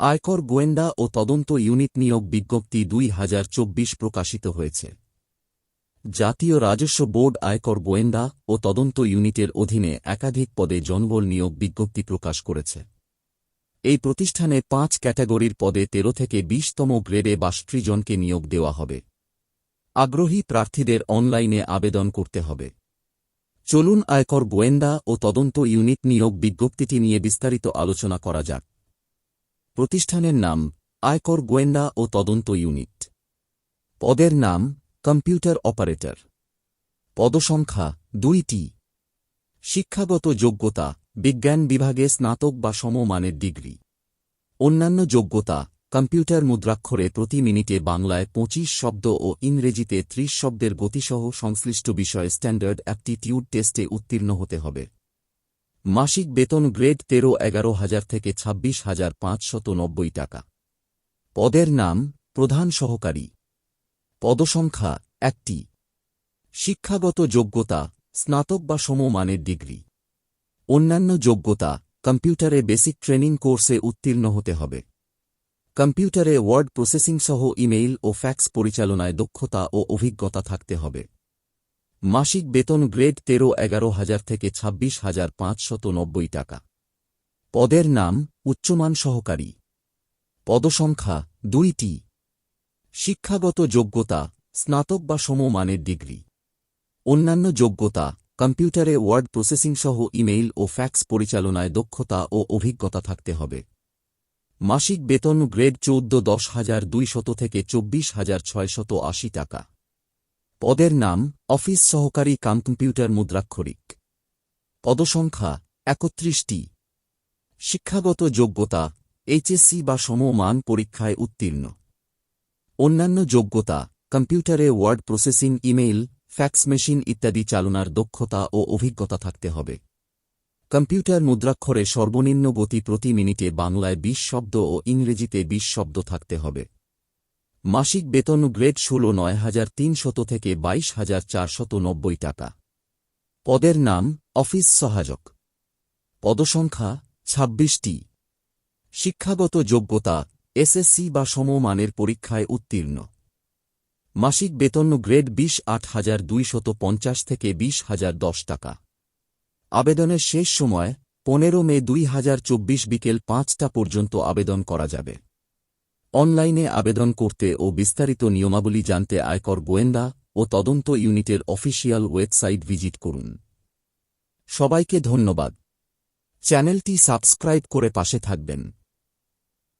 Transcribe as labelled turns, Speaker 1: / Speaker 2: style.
Speaker 1: আয়কর গোয়েন্দা ও তদন্ত ইউনিট নিয়োগ বিজ্ঞপ্তি দুই হাজার চব্বিশ প্রকাশিত হয়েছে। জাতীয় রাজস্ব বোর্ড আয়কর গোয়েন্দা ও তদন্ত ইউনিটের অধীনে একাধিক পদে জনবল নিয়োগ বিজ্ঞপ্তি প্রকাশ করেছে। এই প্রতিষ্ঠানে পাঁচ ক্যাটাগরির পদে তেরো থেকে বিশতম গ্রেডে বাষট্টি জনকে নিয়োগ দেওয়া হবে। আগ্রহী প্রার্থীদের অনলাইনে আবেদন করতে হবে। চলুন আয়কর গোয়েন্দা ও তদন্ত ইউনিট নিয়োগ বিজ্ঞপ্তিটি নিয়ে বিস্তারিত আলোচনা করা যাক। প্রতিষ্ঠানের নাম আয়কর গোয়েন্দা ও তদন্ত ইউনিট। পদের নাম কম্পিউটার অপারেটর। পদসংখ্যা দুইটি। শিক্ষাগত যোগ্যতা বিজ্ঞান বিভাগে স্নাতক বা সমমানের ডিগ্রি। অন্যান্য যোগ্যতা কম্পিউটার মুদ্রাক্ষরে প্রতি মিনিটে বাংলায় পঁচিশ শব্দ ও ইংরেজিতে ত্রিশ শব্দের গতিসহ সংশ্লিষ্ট বিষয়ে স্ট্যান্ডার্ড অ্যাপটিটিউড টেস্টে উত্তীর্ণ হতে হবে। মাসিক বেতন গ্রেড তেরো, এগারো হাজার থেকে ছাব্বিশ হাজার পাঁচশত নব্বই টাকা। পদের নাম প্রধান সহকারী। পদসংখ্যা একটি। শিক্ষাগত যোগ্যতা, স্নাতক বা সমমানের ডিগ্রি। অন্যান্য যোগ্যতা, কম্পিউটারে বেসিক ট্রেনিং কোর্সে উত্তীর্ণ হতে হবে। কম্পিউটারে ওয়ার্ড প্রসেসিং সহ ইমেইল ও ফ্যাক্স পরিচালনায় দক্ষতা ও অভিজ্ঞতা থাকতে হবে। মাসিক বেতন গ্রেড তেরো এগারো হাজার থেকে ছাব্বিশ হাজার পাঁচশত নব্বই টাকা। পদের নাম উচ্চমান সহকারী। পদসংখ্যা দুইটি। শিক্ষাগত যোগ্যতা, স্নাতক বা সমমানের ডিগ্রি। অন্যান্য যোগ্যতা, কম্পিউটারে ওয়ার্ড প্রসেসিং সহ ইমেইল ও ফ্যাক্স পরিচালনায় দক্ষতা ও অভিজ্ঞতা থাকতে হবে। মাসিক বেতন গ্রেড চৌদ্দ দশ হাজার দুইশত থেকে চব্বিশ হাজার ছয়শত আশি টাকা। পদের নাম অফিস সহকারী কাম কম্পিউটার মুদ্রাক্ষরিক। পদসংখ্যা একত্রিশটি। শিক্ষাগত যোগ্যতা, এইচএসসি বা সমমান পরীক্ষায় উত্তীর্ণ। অন্যান্য যোগ্যতা, কম্পিউটারে word processing, email, fax machine ইত্যাদি চালনার দক্ষতা ও অভিজ্ঞতা থাকতে হবে। কম্পিউটার মুদ্রাক্ষরে সর্বনিম্ন গতি প্রতি মিনিটে বাংলায় বিশ শব্দ ও ইংরেজিতে বিশ শব্দ থাকতে হবে। মাসিক বেতন গ্রেড ষোল নয় হাজার তিনশত থেকে বাইশ হাজার চারশত নব্বই টাকা। পদের নাম অফিস সহায়ক। পদসংখ্যা ছাব্বিশটি। শিক্ষাগত যোগ্যতা এসএসসি বা সমমানের পরীক্ষায় উত্তীর্ণ। মাসিক বেতন গ্রেড বিশ আট হাজার দুইশত পঞ্চাশ থেকে বিশ হাজার দশ টাকা। আবেদনের শেষ সময় পনেরো মে দুই হাজার চব্বিশ বিকেল পাঁচটা পর্যন্ত আবেদন করা যাবে। অনলাইনে আবেদন করতে ও বিস্তারিত নিয়মাবলী জানতে আয়কর গোয়েন্দা ও তদন্ত ইউনিটের অফিসিয়াল ওয়েবসাইট ভিজিট করুন। সবাইকে ধন্যবাদ। চ্যানেলটি সাবস্ক্রাইব করে পাশে থাকবেন।